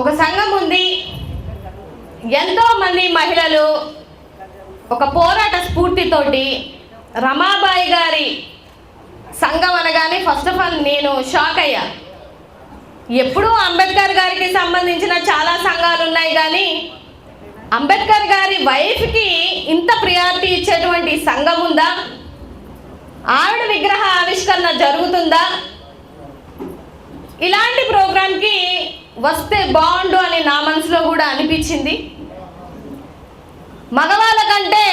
ఒక సంఘం ఉంది. ఎంతో మంది మహిళలు ఒక పోరాట స్ఫూర్తితోటి రమాబాయి గారి సంఘం అనగానే ఫస్ట్ ఆఫ్ ఆల్ నేను షాక్ అయ్యా. ఎప్పుడూ అంబేద్కర్ గారికి సంబంధించిన చాలా సంఘాలు ఉన్నాయి కానీ అంబేద్కర్ గారి వైఫ్కి ఇంత ప్రియారిటీ ఇచ్చేటువంటి సంఘం ఉందా? ఆవిడ విగ్రహ ఆవిష్కరణ జరుగుతుందా? ఇలాంటి ప్రోగ్రాంకి వస్తే బాగుండు అని నా మనసులో కూడా అనిపించింది. మగవాళ్ళ కంటే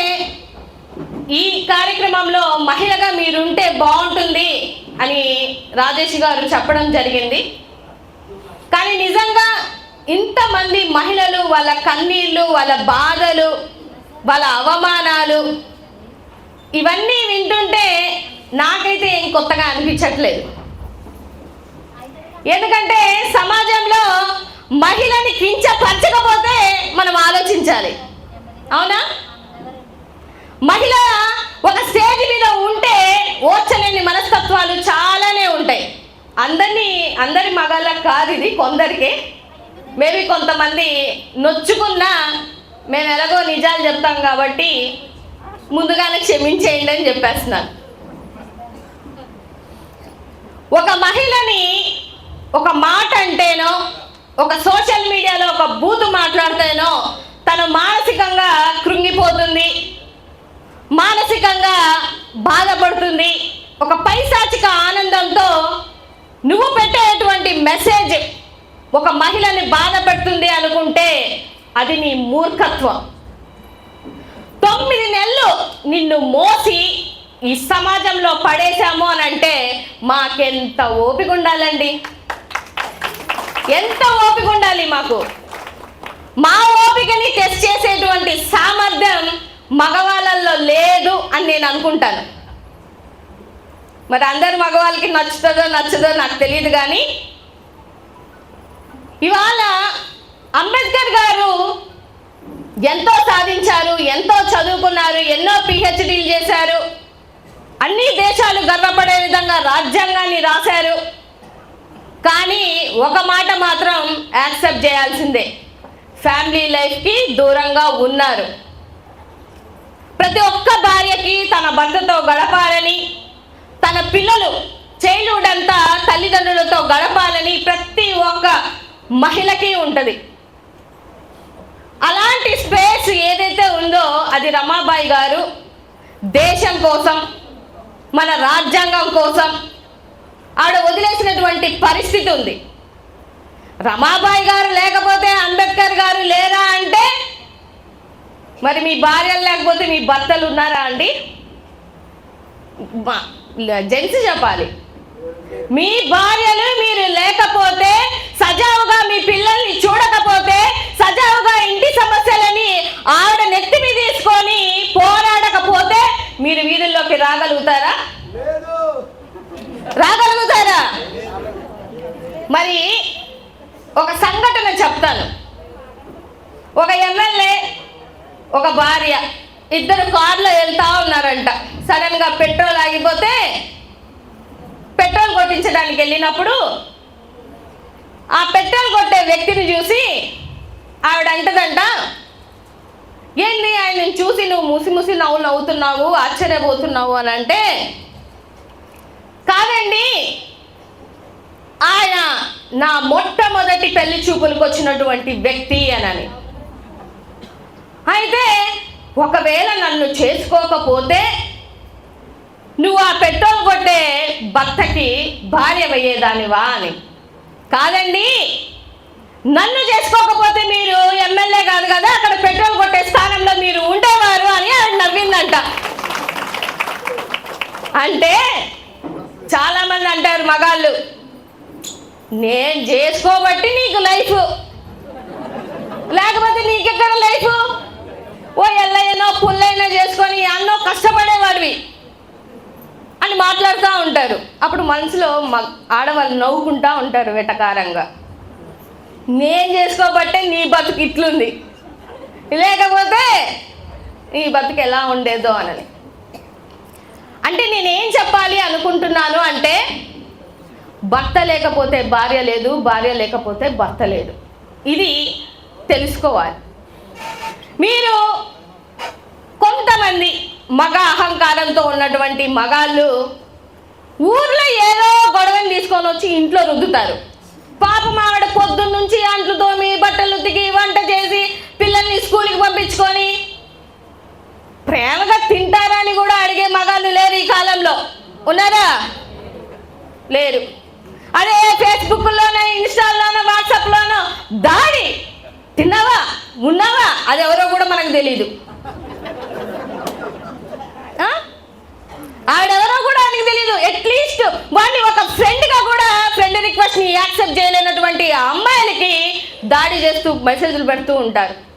ఈ కార్యక్రమంలో మహిళగా మీరుంటే బాగుంటుంది అని రాజేష్ గారు చెప్పడం జరిగింది. కానీ నిజంగా ఇంతమంది మహిళలు వాళ్ళ కన్నీళ్ళు వాళ్ళ బాధలు వాళ్ళ అవమానాలు ఇవన్నీ వింటుంటే నాకైతే ఏం కొత్తగా అనిపించట్లేదు. ఎందుకంటే సమాజంలో మహిళని కించపరచకపోతే మనం ఆలోచించాలి. అవునా? మహిళ ఒక స్టేజ్ మీద ఉంటే ఓర్చలేని మనస్తత్వాలు చాలానే ఉంటాయి. అందరినీ అందరి మగాళ్ళకి కాదు ఇది కొందరికి. మేబీ కొంతమంది నొచ్చుకున్నా మేము ఎలాగో నిజాలు చెప్తాం కాబట్టి ముందుగానే క్షమించేయండి అని చెప్పేస్తున్నాను ఒక మహిళని ఒక మాట అంటేనో ఒక సోషల్ మీడియాలో ఒక బూతు మాట్లాడితేనో తను మానసికంగా కృంగిపోతుంది మానసికంగా బాధపడుతుంది. ఒక పైశాచిక ఆనందంతో నువ్వు పెట్టేటువంటి మెసేజ్ ఒక మహిళని బాధపడుతుంది అనుకుంటే అది నీ మూర్ఖత్వం. తొమ్మిది నెలలు నిన్ను మోసి ఈ సమాజంలో పడేశాము అని అంటే మాకెంత ఓపిక ఉండాలండి? ఎంత ఓపిక ఉండాలి మాకు? మా ఓపికని టెస్ట్ చేసేటువంటి సామర్థ్యం మగవాళ్ళల్లో లేదు అని నేను అనుకుంటాను. మరి అందరు మగవాళ్ళకి నచ్చుతుందో నచ్చదో నాకు తెలియదు కానీ ఇవాళ అంబేద్కర్ గారు ఎంతో సాధించారు ఎంతో చదువుకున్నారు ఎన్నో పిహెచ్డీలు చేశారు అన్ని దేశాలు గర్వపడే విధంగా రాజ్యాంగాన్ని రాశారు. కానీ ఒక మాట మాత్రం యాక్సెప్ట్ చేయాల్సిందే. ఫ్యామిలీ లైఫ్కి దూరంగా ఉన్నారు. ప్రతి ఒక్క భార్యకి తన భర్తతో గడపాలని తన పిల్లలు చైల్డ్హుడ్ అంతా తల్లిదండ్రులతో గడపాలని ప్రతి ఒక్క మహిళకి ఉంటుంది. అలాంటి స్పేస్ ఏదైతే ఉందో అది రమాబాయి గారు దేశం కోసం మన రాజ్యాంగం కోసం ఆవిడ వదిలేసినటువంటి పరిస్థితి ఉంది. రమాబాయి గారు లేకపోతే అంబేద్కర్ గారు లేరా అంటే మరి మీ భార్యలు లేకపోతే మీ భర్తలు ఉన్నారా అండి? జెంట్స్ చెప్పాలి. మీ భార్యలు మీరు లేకపోతే సజావుగా మీ పిల్లల్ని చూడకపోతే సజావుగా ఇంటి సమస్యలని ఆవిడ నెత్తి మీద తీసుకొని పోరాడకపోతే మీరు వీధుల్లోకి రాగలుగుతారా? రాగలుగుతారా? మరి ఒక సంఘటన చెప్తాను. ఒక ఎమ్మెల్యే ఒక భార్య ఇద్దరు కారులో వెళ్తా ఉన్నారంట. సడన్గా పెట్రోల్ ఆగిపోతే పెట్రోల్ కొట్టించడానికి వెళ్ళినప్పుడు ఆ పెట్రోల్ కొట్టే వ్యక్తిని చూసి ఆవిడ అంటదంట ఏంది ఆయనను చూసి నువ్వు ముసి ముసి నవ్వు నవ్వుతున్నావు ఆశ్చర్యపోతున్నావు అని అంటే కాదండి. ఆయన నా మొట్టమొదటి పెళ్ళి చూపులకు వచ్చినటువంటి వ్యక్తి అనని. అయితే ఒకవేళ నన్ను చేసుకోకపోతే నువ్వు ఆ పెట్రోల్ కొట్టే భర్తకి భార్య అయ్యేదానివా అని. కాదండి. నన్ను చేసుకోకపోతే మీరు ఎమ్మెల్యే కాదు కదా అక్కడ పెట్రోల్ కొట్టే స్థానంలో మీరు ఉండేవారు అని ఆయన నవ్విందంట. అంటే చాలామంది అంటారు మగాళ్ళు నేను చేసుకోబట్టి నీకు లైఫ్ లేకపోతే నీకెక్కడ లైఫ్ ఓ ఎల్లయ్యనో పుల్లైనా చేసుకొని అన్నో కష్టపడేవాడివి అని మాట్లాడుతూ ఉంటారు. అప్పుడు మనసులో మ ఆడవాళ్ళు నవ్వుకుంటూ ఉంటారు వెటకారంగా. నేను చేసుకోబట్టే నీ బతుకు ఇట్లుంది. లేకపోతే నీ బతుకు ఎలా ఉండేదో అని అంటే నేనేం చెప్పాలి అనుకుంటున్నాను అంటే భర్త లేకపోతే భార్య లేదు భార్య లేకపోతే భర్త లేదు. ఇది తెలుసుకోవాలి. మీరు కొంతమంది మగ అహంకారంతో ఉన్నటువంటి మగాళ్ళు ఊర్లో ఏదో గొడవని తీసుకొని వచ్చి ఇంట్లో రుద్దుతారు. పాపం ఆవిడ పొద్దున్నుంచి అంట్లు తోమి బట్టలు ఉతికి వంట చేసి పిల్లల్ని స్కూల్కి పంపించుకొని ప్రేమగా అని కూడా అడిగే మగాళ్ళు లేరు ఈ కాలంలో. ఉన్నారా? లేరు. అదే ఫేస్బుక్లోనో ఇన్స్టాల్లోనో వాట్సాప్లోనో దాడి. తిన్నావా? ఉన్నావా? అది ఎవరో కూడా మనకు తెలియదు ఆవిడెవరో కూడా ఆయనకు తెలియదు అట్లీస్ట్ వాడిని ఒక ఫ్రెండ్గా కూడా ఫ్రెండ్ రిక్వెస్ట్ని యాక్సెప్ట్ చేయలేనటువంటి అమ్మాయిలకి దాడి చేస్తూ మెసేజ్లు పెడుతూ ఉంటారు.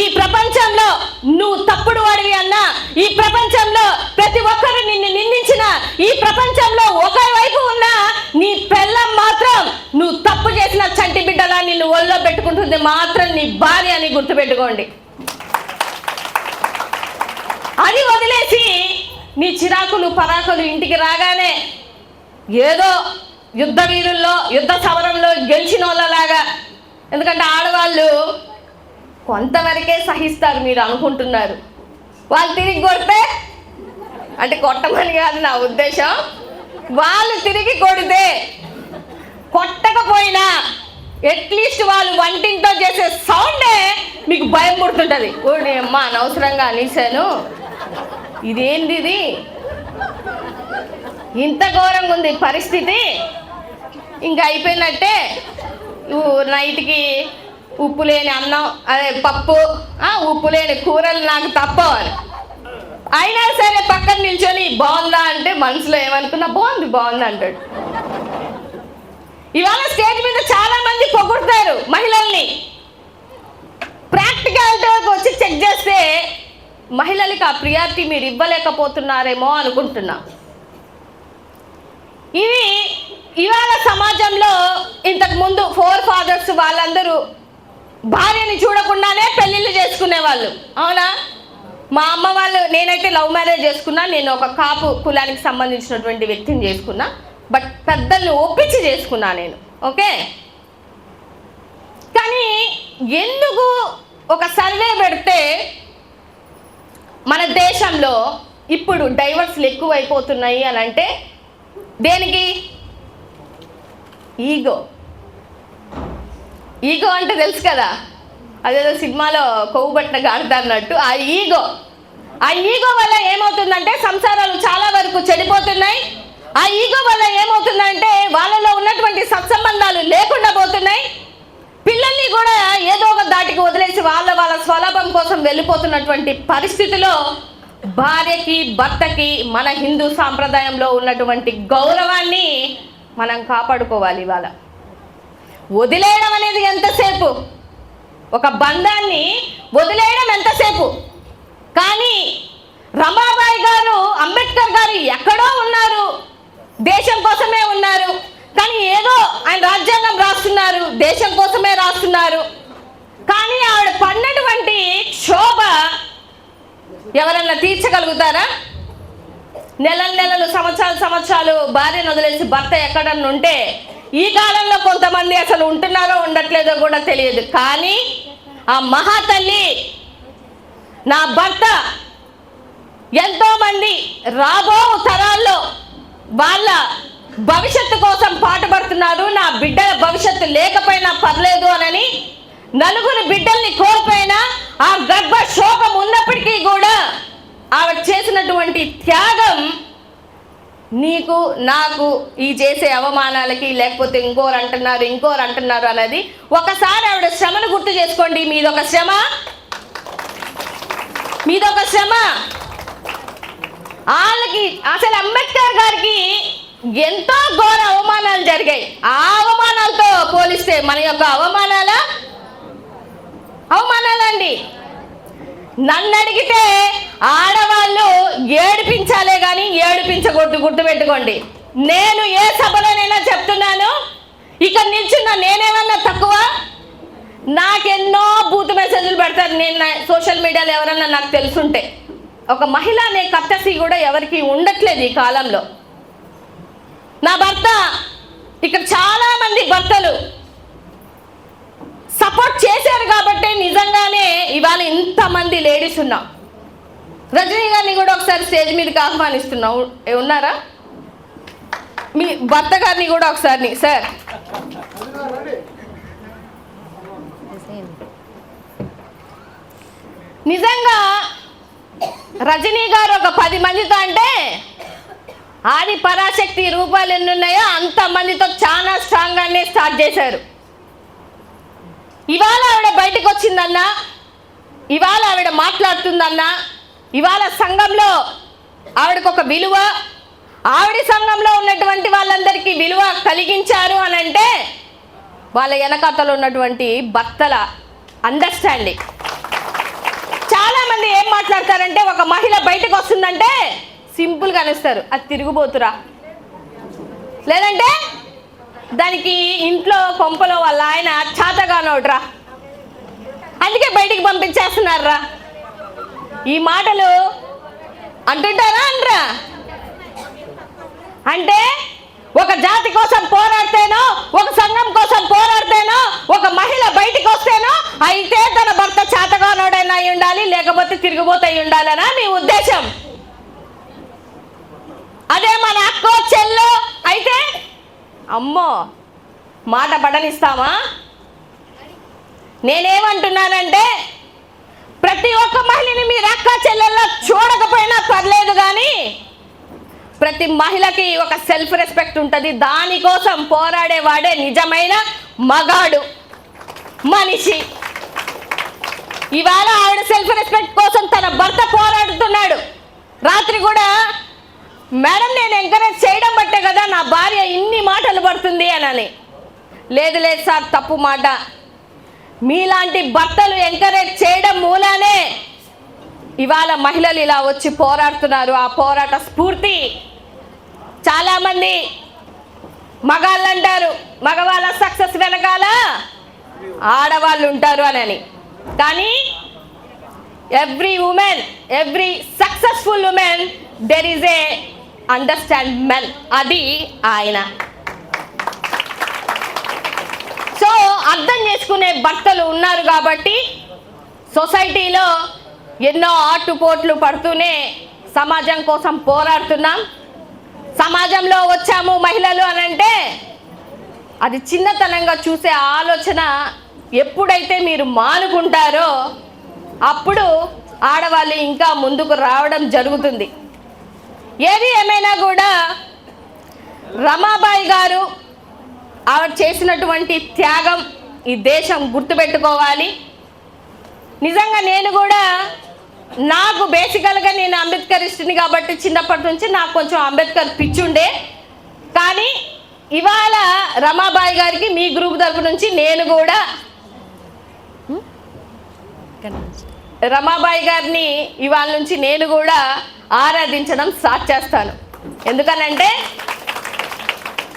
ఈ ప్రపంచంలో నువ్వు తప్పుడు వాడివి అన్నా ఈ ప్రపంచంలో ప్రతి ఒక్కరు నిన్ను నిందించిన ఈ ప్రపంచంలో ఒక వైపు ఉన్న నీ పెళ్ళం మాత్రం నువ్వు తప్పు చేసిన చంటి బిడ్డలా నిన్ను ఒళ్ళో పెట్టుకుంటుంది మాత్రం నీ భార్య అని గుర్తుపెట్టుకోండి. అది వదిలేసి నీ చిరాకులు పరాకులు ఇంటికి రాగానే ఏదో యుద్ధ వీరుల్లో యుద్ధ సమరంలో గెలిచిన వాళ్ళలాగా ఎందుకంటే ఆడవాళ్ళు కొంతవరకే సహిస్తారు మీరు అనుకుంటున్నారు. వాళ్ళు తిరిగి కొడితే అంటే కొట్టమని కాదు నా ఉద్దేశం వాళ్ళు తిరిగి కొడితే కొట్టకపోయినా అట్లీస్ట్ వాళ్ళు వంటింట్లో చేసే సౌండే మీకు భయం పుడుతుంటుంది. ఓడి అమ్మ అనవసరంగా అనేశాను. ఇదేంది ఇది? ఇంత ఘోరంగా ఉంది పరిస్థితి. ఇంకా అయిపోయినట్టే నైట్కి ఉప్పు లేని అన్నం అదే పప్పు ఉప్పు లేని కూరలు నాకు తప్పవాలి అయినా సరే పక్కన నిల్చొని బాగుందా అంటే మనసులో ఏమనుకున్నా బాగుంది బాగుంది అంటాడు. ఇవాళ స్టేజ్ మీద చాలా మంది పొగుడతారు మహిళల్ని. ప్రాక్టికాలిటీకి వచ్చి చెక్ చేస్తే మహిళలకి ఆ ప్రియారిటీ మీరు ఇవ్వలేకపోతున్నారేమో అనుకుంటున్నా. ఇవి ఇవాళ సమాజంలో ఇంతకు ముందు ఫోర్ ఫాదర్స్ వాళ్ళందరూ భార్యని చూడకుండానే పెళ్ళిళ్ళు చేసుకునేవాళ్ళు. అవునా? మా అమ్మ వాళ్ళు నేనైతే లవ్ మ్యారేజ్ చేసుకున్నా నేను ఒక కాపు కులానికి సంబంధించినటువంటి వ్యక్తిని చేసుకున్నా బట్ పెద్దల్ని ఒప్పించి చేసుకున్నా నేను ఓకే? కానీ ఎందుకు ఒక సర్వే పెడితే మన దేశంలో ఇప్పుడు డైవర్స్లు ఎక్కువైపోతున్నాయి అని అంటే దేనికి? ఈగో. ఈగో అంటే తెలుసు కదా. అదేదో సినిమాలో కొవ్వు పట్టిన అన్నట్టు. ఆ ఈగో. ఆ ఈగో వల్ల ఏమవుతుందంటే సంసారాలు చాలా వరకు చెడిపోతున్నాయి. ఆ ఈగో వల్ల ఏమవుతుందంటే వాళ్ళలో ఉన్నటువంటి సత్సంబంధాలు లేకుండా పోతున్నాయి. పిల్లల్ని కూడా ఏదో ఒక దాటికి వదిలేసి వాళ్ళ వాళ్ళ స్వలాభం కోసం వెళ్ళిపోతున్నటువంటి పరిస్థితిలో భార్యకి భర్తకి మన హిందూ సాంప్రదాయంలో ఉన్నటువంటి గౌరవాన్ని మనం కాపాడుకోవాలి ఇవాళ. వదిలేయడం అనేది ఎంతసేపు? ఒక బంధాన్ని వదిలేయడం ఎంతసేపు? కానీ రమాబాయి గారు అంబేద్కర్ గారు ఎక్కడో ఉన్నారు. దేశం కోసమే ఉన్నారు. కానీ ఏదో ఆయన రాజ్యాంగం రాస్తున్నారు. దేశం కోసమే రాస్తున్నారు. కానీ ఆవిడ పడినటువంటి క్షోభ ఎవరన్నా తీర్చగలుగుతారా? నెలల నెలలు సంవత్సరాలు సంవత్సరాలు భార్యను వదిలేసి భర్త ఎక్కడన్నా ఉంటే ఈ కాలంలో కొంతమంది అసలు ఉంటున్నారో ఉండట్లేదో కూడా తెలియదు. కానీ ఆ మహాతల్లి నా భర్త ఎంతోమంది రాబో తరాల్లో వాళ్ళ భవిష్యత్తు కోసం పాటుపడుతున్నారు. నా బిడ్డల భవిష్యత్తు లేకపోయినా పర్లేదు అనని నలుగురు బిడ్డల్ని కోల్పోయినా ఆ గర్భ శోకం ఉన్నప్పటికీ కూడా ఆవిడ చేసినటువంటి త్యాగం నీకు నాకు ఈ చేసే అవమానాలకి లేకపోతే ఇంకోరు అంటున్నారు ఇంకోరు అంటున్నారు అనేది ఒకసారి ఆవిడ శ్రమను గుర్తు చేసుకోండి. మీదొక శ్రమ. మీదొక శ్రమ. వాళ్ళకి అసలు అంబేద్కర్ గారికి ఎంతో ఘోర అవమానాలు జరిగాయి. ఆ అవమానాలతో పోలిస్తే మన యొక్క అవమానాల అవమానాలండి. నన్ను అడిగితే ఆడవాళ్ళు ఏడిపించాలే కానీ ఏడిపించకూడదు గుర్తుపెట్టుకోండి. నేను ఏ సభలోనైనా చెప్తున్నాను ఇక నిల్చున్న నేనేమన్నా తక్కువ? నాకెన్నో బూత్ మెసేజ్లు పెడతారు నేను సోషల్ మీడియాలో ఎవరన్నా నాకు తెలుసుంటే. ఒక మహిళ అనే కత్తసి కూడా ఎవరికి ఉండట్లేదు ఈ కాలంలో. నా భర్త ఇక్కడ చాలామంది భర్తలు సపోర్ట్ చేశారు కాబట్టి ఎంతమంది లేడీస్ ఉన్నాం. రజనీ గారిని కూడా ఒకసారి స్టేజ్ మీదకి ఆహ్వానిస్తున్నాం ఉన్నారా? మీ భర్త గారిని కూడా ఒకసారి సార్. నిజంగా రజనీ గారు ఒక పది మందితో అంటే ఆది పరాశక్తి రూపాయలు ఎన్ని ఉన్నాయో అంత మందితో చాలా స్ట్రాంగ్గానే స్టార్ట్ చేశారు. ఇవాళ ఆవిడ బయటకు వచ్చిందన్నా ఇవాళ ఆవిడ మాట్లాడుతుందన్నా ఇవాళ సంఘంలో ఆవిడకు ఒక విలువ ఆవిడ సంఘంలో ఉన్నటువంటి వాళ్ళందరికీ విలువ కలిగించారు అని అంటే వాళ్ళ వెనకాతలో ఉన్నటువంటి భర్తల అండర్స్టాండింగ్ చాలామంది ఏం మాట్లాడతారంటే ఒక మహిళ బయటకు వస్తుందంటే సింపుల్గా అనిస్తారు అది తిరిగిపోతురా. లేదంటే దానికి ఇంట్లో కొంపలో వాళ్ళ ఆయన చాతగానోడ్రా. అందుకే బయటికి పంపించేస్తున్నారా? ఈ మాటలు అంటుంటారా అనరా? అంటే ఒక జాతి కోసం పోరాడితేనో ఒక సంఘం కోసం పోరాడితేనో ఒక మహిళ బయటికి వస్తేనో అయితే తన భర్త చేతగానోడైనా అయి ఉండాలి లేకపోతే తిరిగిపోతే అయి ఉండాలనా మీ ఉద్దేశం? అదే మన అక్కో చెల్లో అయితే? అమ్మో మాట పడనిస్తామా? నేనేమంటున్నానంటే ప్రతి ఒక్క మహిళని మీరు అక్క చెల్లెల్లో చూడకపోయినా పర్లేదు కానీ ప్రతి మహిళకి ఒక సెల్ఫ్ రెస్పెక్ట్ ఉంటుంది. దానికోసం పోరాడేవాడే నిజమైన మగాడు మనిషి. ఇవాళ ఆవిడ సెల్ఫ్ రెస్పెక్ట్ కోసం తన భర్త పోరాడుతున్నాడు. రాత్రి కూడా మేడం నేను ఎంకరేజ్ చేయడం బట్టే కదా నా భార్య ఇన్ని మాటలు పడుతుంది అని లేదు లేదు సార్ తప్పు మాట. మీలాంటి భర్తలు ఎంకరేజ్ చేయడం మూలానే. ఇవాళ మహిళలు ఇలా వచ్చి పోరాడుతున్నారు. ఆ పోరాట స్ఫూర్తి. చాలామంది మగాళ్ళు అంటారు మగవాళ్ళ సక్సెస్ వెనకాల ఆడవాళ్ళు ఉంటారు అని కానీ every women every successful women there is a understand men అది ఆయన సో అర్థం చేసుకునే భక్తలు ఉన్నారు కాబట్టి సొసైటీలో ఎన్నో ఆటుపోట్లు పడుతూనే సమాజం కోసం పోరాడుతున్నాం. సమాజంలో వచ్చాము మహిళలు అని అంటే అది చిన్నతనంగా చూసే ఆలోచన ఎప్పుడైతే మీరు మానుకుంటారో అప్పుడు ఆడవాళ్ళు ఇంకా ముందుకు రావడం జరుగుతుంది. ఏది ఏమైనా కూడా రమాబాయి గారు ఆవిడ చేసినటువంటి త్యాగం ఈ దేశం గుర్తుపెట్టుకోవాలి. నిజంగా నేను కూడా నాకు బేసికల్గా నేను అంబేద్కరిస్ట్ని కాబట్టి చిన్నప్పటి నుంచి నాకు కొంచెం అంబేద్కర్ పిచ్చుండే. కానీ ఇవాళ రమాబాయి గారికి మీ గ్రూప్ తరపు నుంచి నేను కూడా రమాబాయి గారిని ఇవాళ నుంచి నేను కూడా ఆరాధించడం స్టార్ట్ చేస్తాను. ఎందుకనంటే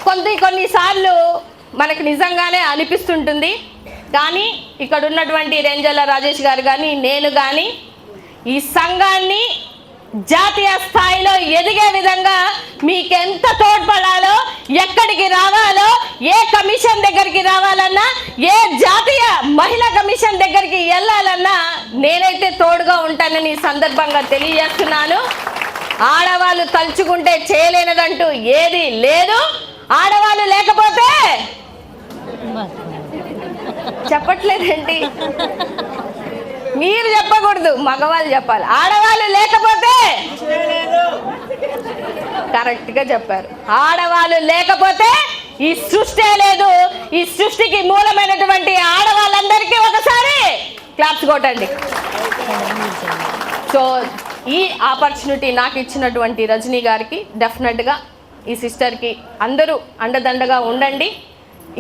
కొన్ని కొన్నిసార్లు మనకు నిజంగానే అనిపిస్తుంటుంది. కానీ ఇక్కడ ఉన్నటువంటి రేంజల్ల రాజేష్ గారు కానీ నేను కానీ ఈ సంఘాన్ని జాతీయ స్థాయిలో ఎదిగే విధంగా మీకెంత తోడ్పడాలో ఎక్కడికి రావాలో ఏ కమిషన్ దగ్గరికి రావాలన్నా ఏ జాతీయ మహిళా కమిషన్ దగ్గరికి వెళ్ళాలన్నా నేనైతే తోడుగా ఉంటానని సందర్భంగా తెలియజేస్తున్నాను. ఆడవాళ్ళు తలుచుకుంటే చేయలేనదంటూ ఏది లేదు. ఆడవాళ్ళు లేకపోతే చెప్పట్లేదండి. మీరు చెప్పకూడదు మగవాళ్ళు చెప్పాలి. ఆడవాళ్ళు లేకపోతే కరెక్ట్గా చెప్పారు. ఆడవాళ్ళు లేకపోతే ఈ సృష్టి లేదు. ఈ సృష్టికి మూలమైనటువంటి ఆడవాళ్ళందరికీ ఒకసారి క్లాప్స్ కొట్టండి. సో ఈ ఆపర్చునిటీ నాకు ఇచ్చినటువంటి రజనీ గారికి డెఫినెట్గా ఈ సిస్టర్కి అందరూ అండదండగా ఉండండి.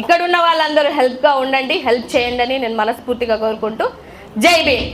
ఇక్కడ ఉన్న వాళ్ళందరూ హెల్ప్గా ఉండండి. హెల్ప్ చేయండి అని నేను మనస్ఫూర్తిగా కోరుకుంటూ జై భీమ్.